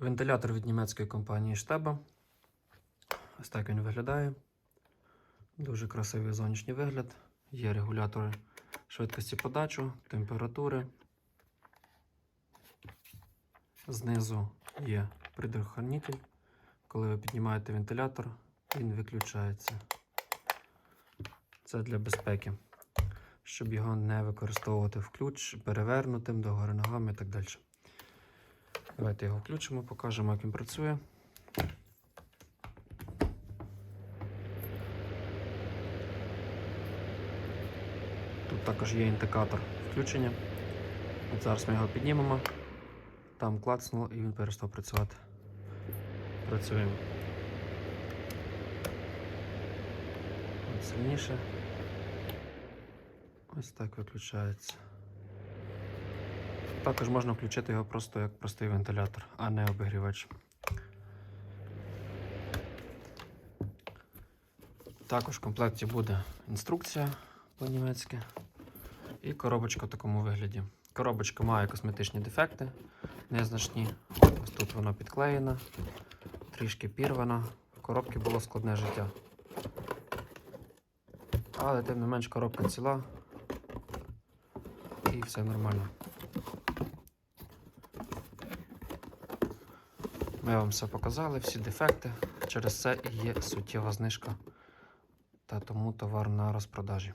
Вентилятор від німецької компанії Штеба. Ось так він виглядає. Дуже красивий зовнішній вигляд. Є регулятори швидкості подачу, температури. Знизу є предохранитель. Коли ви піднімаєте вентилятор, він виключається. Це для безпеки, щоб його не використовувати в ключ перевернутим догори ногами і так далі. Давайте його включимо, покажемо, як він працює. Тут також є індикатор включення. От зараз ми його піднімемо. Там клацнуло і він перестав працювати. Працюємо. Сильніше. Ось так виключається. Також можна включити його просто як простий вентилятор, а не обігрівач. Також в комплекті буде інструкція по-німецьки і коробочка в такому вигляді. Коробочка має косметичні дефекти, незначні. Ось тут вона підклеєна, трішки пірвана. В коробці було складне життя. Але тим не менш коробка ціла і все нормально. Ми вам все показали, всі дефекти. Через це і є суттєва знижка та тому товар на розпродажі.